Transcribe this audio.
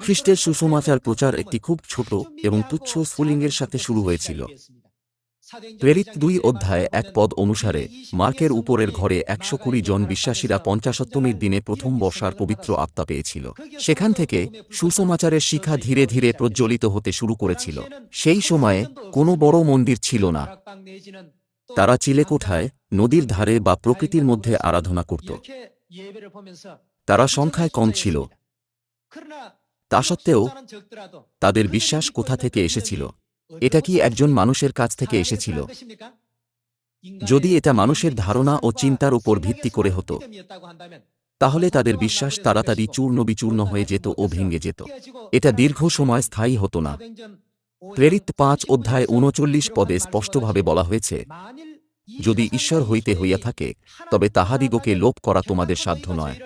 খ্রিস্টের সুসমাচার প্রচার একটি খুব ছোট এবং তুচ্ছ স্ফুলিঙ্গের সাথে শুরু হয়েছিল। প্রেরিত দুই অধ্যায় এক পদ অনুসারে মার্কের উপরের ঘরে একশো কুড়ি জন বিশ্বাসীরা পঞ্চাশত্তমীর দিনে প্রথম বর্ষার পবিত্র আত্মা পেয়েছিল। সেখান থেকে সুসমাচারের শিখা ধীরে ধীরে প্রজ্বলিত হতে শুরু করেছিল। সেই সময়ে কোনো বড় মন্দির ছিল না। তারা চিলেকোঠায়, নদীর ধারে বা প্রকৃতির মধ্যে আরাধনা করত। তারা সংখ্যায় কম ছিল। তা সত্ত্বেও, তাদের বিশ্বাস কোথা থেকে এসেছিল? এটা কি একজন মানুষের কাছ থেকে এসেছিল? যদি এটা মানুষের ধারণা ও চিন্তার উপর ভিত্তি করে হতো, তাহলে তাদের বিশ্বাস তাড়াতাড়ি চূর্ণ বিচূর্ণ হয়ে যেত ও ভেঙে যেত। এটা দীর্ঘ সময় স্থায়ী হতো না। প্রেরিত পাঁচ অধ্যায় উনচল্লিশ পদে স্পষ্টভাবে বলা হয়েছে, যদি ঈশ্বর হইতে হইয়া থাকে, তবে তাহাদিগকে লোপ করা তোমাদের সাধ্য নয়।